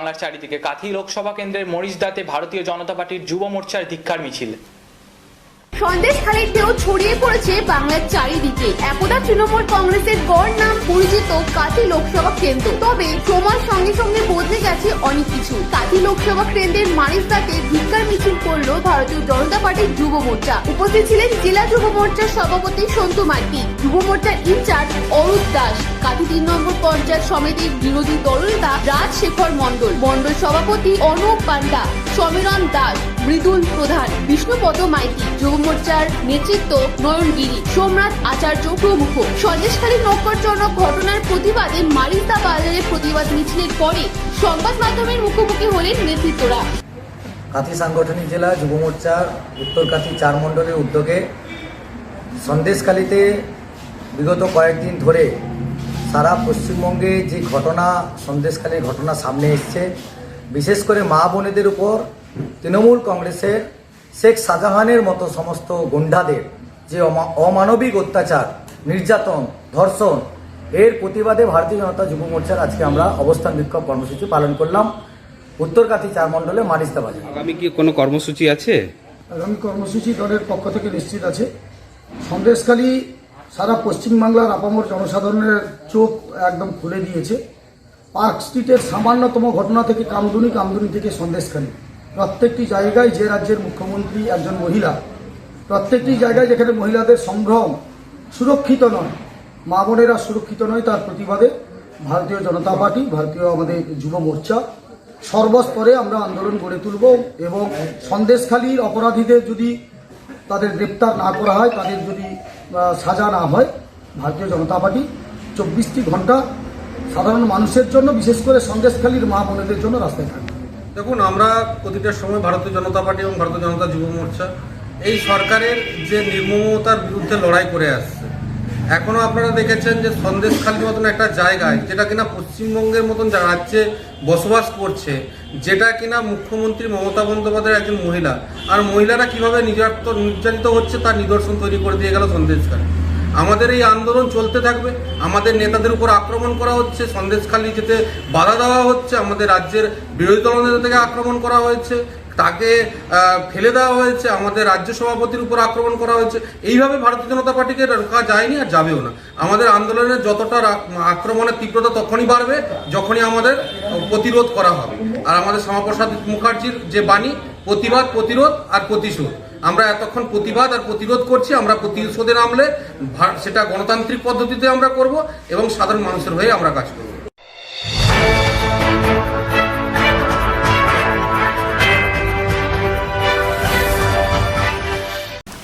বাংলার চারিদিকে। কাথি লোকসভা কেন্দ্রের মরিচদাতে ভারতীয় জনতা পার্টির যুব মোর্চার ধিক্ষার মিছিল। সন্দেশ ছড়িয়ে পড়েছে বাংলার চারিদিকে। একদা তৃণমূল কংগ্রেসের গড় নাম পরিচিত কাতি লোকসভা কেন্দ্র। তবে সময়ের সঙ্গে সঙ্গে বদলে গেছে অনেক কিছু। কাতি লোকসভা কেন্দ্রের ধিক্কার মিছিল করল ভারতীয় জনতা পার্টির যুব মোর্চা। উপস্থিত ছিলেন জেলা যুব মোর্চার সভাপতি সন্তু মাইতি, যুব মোর্চার ইনচার্জ অরূপ দাস, কাথি তিন নম্বর পঞ্চায়েত সমিতির বিরোধী দলনেতা রাজশেখর মণ্ডল মণ্ডল সভাপতি অনুপ পান্ডা সমীরণ দাস, মৃদুল প্রধান, বিষ্ণুপদ মাইতি, যুব মোর্চার নেতৃত্ব নয়নগিরি সোমনাথ আচার্য প্রমুখ। সন্দেশখালী নক্করজনক ঘটনার প্রতিবাদে মারিস্তা বাজারে প্রতিবাদ মিছিলের পরে সংবাদ মাধ্যমের মুখোমুখি হলেন নেতৃত্বরা। কাথি সাংগঠনিক জেলা যুব মোর্চার উত্তর কাথি চার মণ্ডলের উদ্যোগে সন্দেশখালিতে বিগত কয়েকদিন ধরে সারা পশ্চিমবঙ্গে যে ঘটনা সন্দেশখালীর ঘটনা সামনে এসছে, বিশেষ করে মা বোনেদের উপর তৃণমূল কংগ্রেসের শেখ শাহজাহানের মতো সমস্ত গুন্ডাদের যে অমা- অমানবিক অত্যাচার, নির্যাতন, ধর্ষণ, এর প্রতিবাদে ভারতীয় জনতা যুব মোর্চার আজকে আমরা অবস্থান বিক্ষোভ কর্মসূচি পালন করলাম। উত্তরকাথি চার মণ্ডলে মারিস্তা বাজার। আগামী কি কোনো কর্মসূচি আছে? আগামী কর্মসূচি দলের পক্ষ থেকে নিশ্চিত আছে। সন্দেশখালী সারা পশ্চিমবাংলার আপামর জনসাধারণের চোখ একদম খুলে দিয়েছে পার্ক স্ট্রিটের সামান্যতম ঘটনা থেকে কামদুনি কামদুনি থেকে সন্দেশখালী। প্রত্যেকটি জায়গায় যে রাজ্যের মুখ্যমন্ত্রী একজন মহিলা প্রত্যেকটি জায়গায় যেখানে মহিলাদের সম্ভ্রম সুরক্ষিত নয় মা বোনেরা সুরক্ষিত নয় তার প্রতিবাদে ভারতীয় জনতা পার্টি ভারতীয় আমাদের যুব মোর্চা সর্বস্তরে আমরা আন্দোলন গড়ে তুলব এবং সন্দেশখালীর অপরাধীদের যদি তাদের গ্রেপ্তার না করা হয়, তাদের যদি সাজা না হয়, ভারতীয় জনতা পার্টি চব্বিশটি ঘণ্টা সাধারণ মানুষের জন্য, বিশেষ করে সন্দেশখালীর মা বোনেদের জন্য রাস্তায় থাকবে দেখুন, আমরা প্রতিটা সময় ভারতীয় জনতা পার্টি এবং ভারতীয় জনতা যুব মোর্চা, এই সরকারের যে নির্মমতার বিরুদ্ধে লড়াই করে আসছে এখনও আপনারা দেখেছেন যে সন্দেশখালীর মতন একটা জায়গায়, যেটা কিনা পশ্চিমবঙ্গের মতন রাজ্যে বসবাস করছে, যেটা কিনা মুখ্যমন্ত্রী মমতা বন্দ্যোপাধ্যায়ের একজন মহিলা। আর মহিলারা কীভাবে নির্যাত, নির্যাতিত হচ্ছে তার নিদর্শন তৈরি করে দিয়ে গেল সন্দেশখালী আমাদের এই আন্দোলন চলতে থাকবে, আমাদের নেতাদের উপর আক্রমণ করা হচ্ছে সন্দেশখালী যেতে বাধা দেওয়া হচ্ছে, আমাদের রাজ্যের বিরোধী দল নেতা থেকে আক্রমণ করা হয়েছে। তাকে ফেলে দেওয়া হয়েছে, আমাদের রাজ্য সভাপতির উপর আক্রমণ করা হয়েছে। এইভাবে ভারতীয় জনতা পার্টিকে রোকা যায়নি আর যাবেও না। আমাদের আন্দোলনের যতটা আক্রমণের তীব্রতা তখনই বাড়বে, যখনই আমাদের প্রতিরোধ করা হবে। আর আমাদের শ্যামাপ্রসাদ মুখার্জির যে বাণী, প্রতিবাদ, প্রতিরোধ আর প্রতিশোধ। আমরা এতক্ষণ প্রতিবাদ আর প্রতিরোধ করছি, আমরা প্রতিশোধে নামলে সেটা গণতান্ত্রিক পদ্ধতিতে আমরা করব এবং সাধারণ মানুষের হয়ে আমরা কাজ করব।